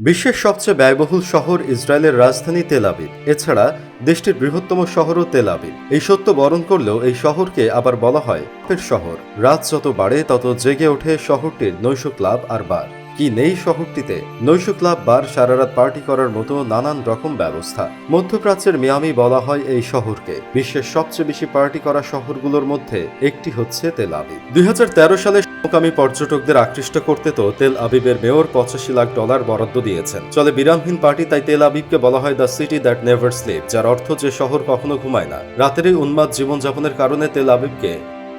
বিশ্বের সবচেয়ে ব্যয়বহুল শহর ইসরায়েলের রাজধানী তেলাবি এছাড়া দেশটির বৃহত্তম শহরও তেলাবি এই সত্য বরণ করলেও এই শহরকে আবার বলা হয় ফের শহর। রাত যত বাড়ে, তত জেগে ওঠে শহরটির নৈশ ক্লাব আর বার। কি নেই শহরটিতে? নৈশ ক্লাব বার সারারাত পার্টি করার মতো নানান রকম ব্যবস্থা। মধ্যপ্রাচ্যের মিয়ামি বলা হয় এই শহরকে। বিশ্বের সবচেয়ে বেশি পার্টি করা শহরগুলোর মধ্যে একটি হচ্ছে তেল আবিব। দুই হাজার তেরো সালে সমকামী পর্যটকদের আকৃষ্ট করতে তো তেল আবিবের মেয়র পঁচাশি লাখ ডলার বরাদ্দ দিয়েছেন। চলে বিরামহীন পার্টি, তাই তেল আবিবকে বলা হয় the city that never sleep যার অর্থ যে শহর কখনো ঘুমায় না। রাতের এই উন্মাদ জীবনযাপনের কারণে তেল আবিবকে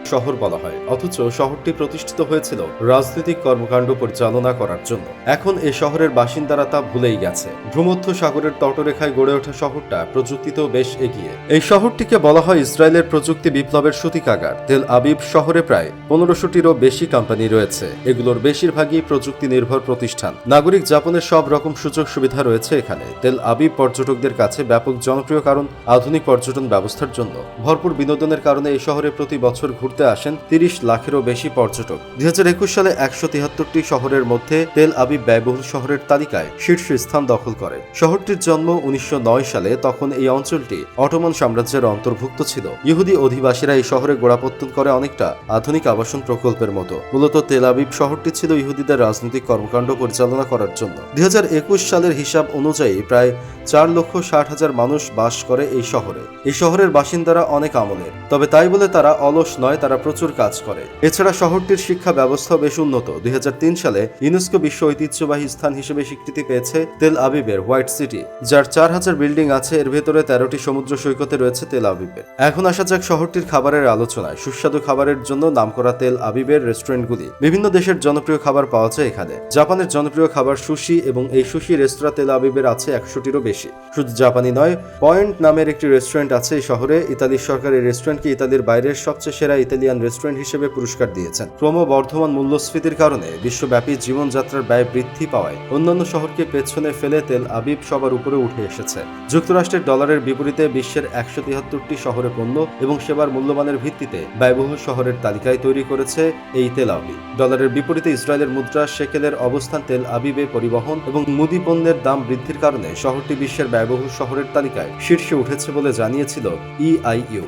শহর বলা হয়। অথচ শহরটি প্রতিষ্ঠিত হয়েছিল রাজনৈতিক কর্মকাণ্ড পরিচালনা করার জন্য। এখন এই শহরের বাসিন্দারা তা ভুলেই গেছে। ভূমধ্য সাগরের তটরেখায় গড়ে ওঠা শহরটা প্রযুক্তিতেও বেশ এগিয়ে। এই শহরটিকে বলা হয় ইসরায়েলের প্রযুক্তি বিপ্লবের সূতিকাগার। তেল আবিব শহরে প্রায় পনেরোশোটিরও বেশি কোম্পানি রয়েছে। এগুলোর বেশিরভাগই প্রযুক্তি নির্ভর প্রতিষ্ঠান। নাগরিক যাপনের সব রকম সুযোগ সুবিধা রয়েছে এখানে। তেল আবিব পর্যটকদের কাছে ব্যাপক জনপ্রিয় কারণ আধুনিক পর্যটন ব্যবস্থার জন্য। ভরপুর বিনোদনের কারণে এই শহরে প্রতি বছর ঘুরতে আসেন তিরিশ লাখেরও বেশি পর্যটক। দুই হাজার একুশ সালে একশো তিয়াত্তরটি শহরের মধ্যে তেল আবিব ব্যয়বহুল শহরের তালিকায় শীর্ষ স্থান দখল করে। শহরটির জন্ম উনিশশো সালে, তখন এই অঞ্চলটি অটোমান সাম্রাজ্যের অন্তর্ভুক্ত ছিল। ইহুদি অধিবাসীরা এই শহরে গোড়াপত্তন করে অনেকটা আধুনিক আবাসন প্রকল্পের মতো। মূলত তেল আবিব শহরটি ছিল ইহুদিদের রাজনৈতিক কর্মকাণ্ড পরিচালনা করার জন্য। দুই হাজার একুশ সালের হিসাব অনুযায়ী প্রায় চার লক্ষ ষাট হাজার মানুষ বাস করে এই শহরে। এই শহরের বাসিন্দারা অনেক আমলের, তবে তাই বলে তারা অলস নয় তারা প্রচুর কাজ করে। এছাড়া শহরটির শিক্ষা ব্যবস্থা বেশ উন্নত। দুই হাজার তিন সালে ইউনেস্কো বিশ্ব ঐতিহ্যবাহী স্থান হিসেবে স্বীকৃতি পেয়েছে তেল আবিবের হোয়াইট সিটি, যার চার হাজার বিল্ডিং আছে। এর ভেতরে তেরোটি সমুদ্র সৈকতে রয়েছে তেল আবিবের। এখন আসা যাক শহরটির খাবারের আলোচনায়। সুস্বাদু খাবারের জন্য নামকরা তেল আবিবের রেস্টুরেন্টগুলি। বিভিন্ন দেশের জনপ্রিয় খাবার পাওয়া যায় এখানে। জাপানের জনপ্রিয় খাবার সুশি এবং এই সুশি রেস্তোরাঁ তেল আবিবের আছে একশোটিরও বেশি। শুধু জাপানি নয়, পয়েন্ট নামের একটি রেস্টুরেন্ট আছে এই শহরে। ইতালির সরকার এই রেস্টুরেন্টকে ইতালির বাইরের সবচেয়ে সেরা ইতালিয়ান রেস্টুরেন্ট হিসেবে পুরস্কার দিয়েছেন। ক্রমবর্ধমান মূল্যস্ফীতির কারণে বিশ্বব্যাপী জীবনযাত্রার ব্যয় বৃদ্ধি পাওয়ায় অন্যান্য শহরকে পেছনে ফেলে তেল আবিব সবার উপরে উঠে এসেছে। যুক্তরাষ্ট্রের ডলারের বিপরীতে বিশ্বের একশো তিয়াত্তরটি শহরে পণ্য এবং সেবার মূল্যমানের ভিত্তিতে ব্যয়বহুল শহরের তালিকায় তৈরি করেছে এই তেল আবিব। ডলারের বিপরীতে ইসরায়েলের মুদ্রা শেকেলের অবস্থান তেল আবিবে পরিবহন এবং মুদি পণ্যের দাম বৃদ্ধির কারণে শহরটি বিশ্বের ব্যয়বহুল শহরের তালিকায় শীর্ষে উঠেছে বলে জানিয়েছিল ইআইইউ।